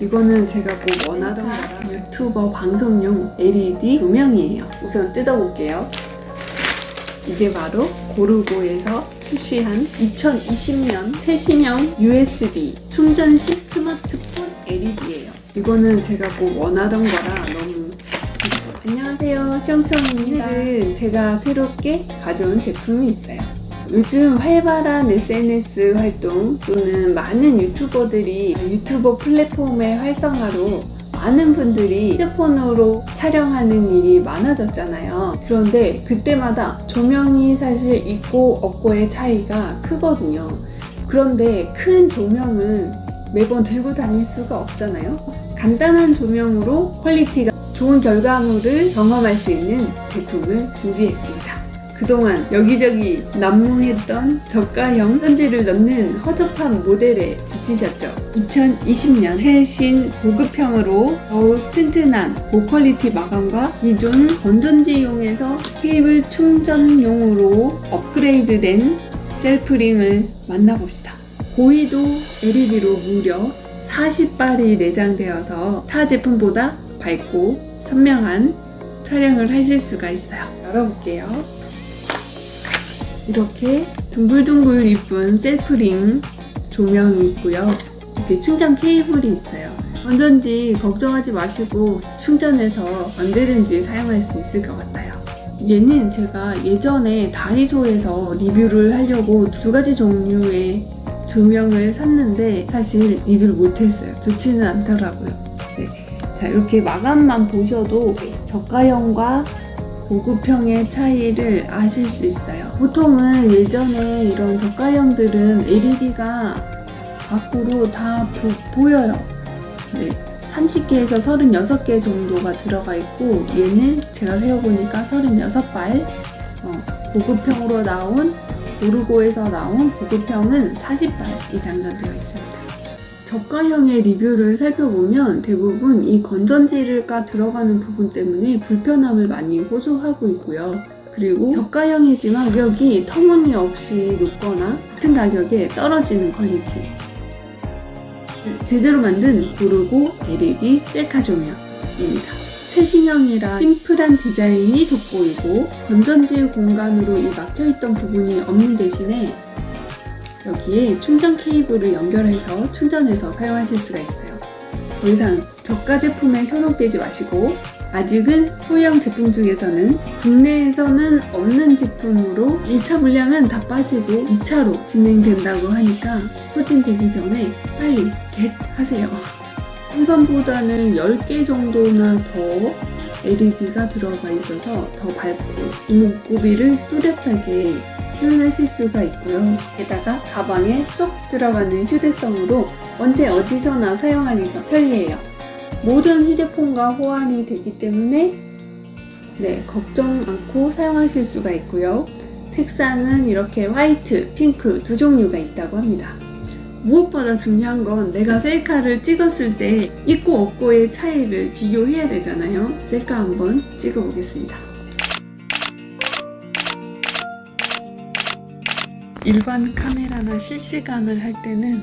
이거는 제가 꼭 원하던 거라 유튜버 방송용 LED 조명이에요. 우선 뜯어볼게요. 이게 바로 고르고에서 출시한 2020년 최신형 USB 충전식 스마트폰 LED예요. 이거는 제가 꼭 원하던 거라 너무 안녕하세요. 숑숑입니다. 제가 새롭게 가져온 제품이 있어요. 요즘 활발한 SNS 활동 또는 많은 유튜버들이 유튜버 플랫폼의 활성화로 많은 분들이 휴대폰으로 촬영하는 일이 많아졌잖아요. 그런데 그때마다 조명이 사실 있고 없고의 차이가 크거든요. 그런데 큰 조명은 매번 들고 다닐 수가 없잖아요. 간단한 조명으로 퀄리티가 좋은 결과물을 경험할 수 있는 제품을 준비했습니다. 그동안 여기저기 난무했던 저가형 선지를 넣는 허접한 모델에 지치셨죠? 2020년 최신 고급형으로 더욱 튼튼한 고퀄리티 마감과 기존 건전지용에서 케이블 충전용으로 업그레이드된 셀프링을 만나봅시다. 고위도 LED로 무려 40발이 내장되어서 타 제품보다 밝고 선명한 촬영을 하실 수가 있어요. 열어볼게요. 이렇게 둥글둥글 이쁜 셀프링 조명이 있고요. 이렇게 충전 케이블이 있어요. 건전지 걱정하지 마시고 충전해서 언제든지 사용할 수 있을 것 같아요. 얘는 제가 예전에 다이소에서 리뷰를 하려고 두 가지 종류의 조명을 샀는데 사실 리뷰를 못했어요. 좋지는 않더라고요. 네. 자 이렇게 마감만 보셔도 저가형과 고급형의 차이를 아실 수 있어요. 보통은 예전에 이런 저가형들은 LED가 밖으로 다 보, 여요 네. 30개에서 36개 정도가 들어가 있고 얘는 제가 세어보니까 36발 어, 고급형으로 나온 오르고에서 나온 고급형은 40발 이상 전되어 있습니다. 저가형의 리뷰를 살펴보면 대부분 이 건전지가 들어가는 부분 때문에 불편함을 많이 호소하고 있고요. 그리고 저가형이지만 가격이 터무니없이 높거나 같은 가격에 떨어지는 퀄리티. 제대로 만든 고르고 LED 셀카 조명입니다. 최신형이라 심플한 디자인이 돋보이고 건전지 공간으로 이 막혀있던 부분이 없는 대신에 여기에 충전 케이블을 연결해서 충전해서 사용하실 수가 있어요. 더 이상 저가 제품에 현혹되지 마시고 아직은 소형 제품 중에서는 국내에서는 없는 제품으로 1차 물량은 다 빠지고 2차로 진행된다고 하니까 소진되기 전에 빨리 겟 하세요. 일반보다는 10개 정도나 더 LED가 들어가 있어서 더 밝고 이목구비를 뚜렷하게 표현하실 수가 있고요. 게다가 가방에 쏙 들어가는 휴대성으로 언제 어디서나 사용하기가 편리해요. 모든 휴대폰과 호환이 되기 때문에 네, 걱정 않고 사용하실 수가 있고요. 색상은 이렇게 화이트, 핑크 두 종류가 있다고 합니다. 무엇보다 중요한 건 내가 셀카를 찍었을 때 있고 없고의 차이를 비교해야 되잖아요. 셀카 한번 찍어 보겠습니다. 일반 카메라나 실시간을 할 때는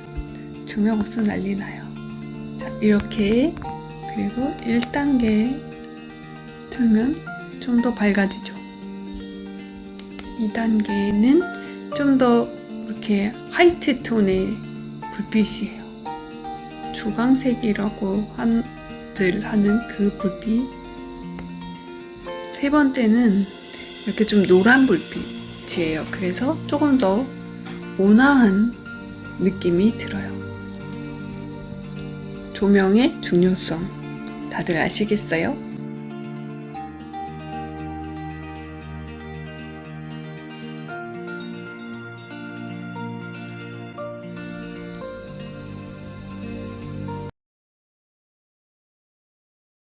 조명 없어 난리 나요. 자, 이렇게 그리고 1단계 틀면 좀 더 밝아지죠. 2단계는 좀 더 이렇게 화이트 톤의 불빛이에요. 주광색이라고 한들 하는 그 불빛. 세 번째는 이렇게 좀 노란 불빛 이에요. 그래서 조금 더 온화한 느낌이 들어요. 조명의 중요성 다들 아시겠어요?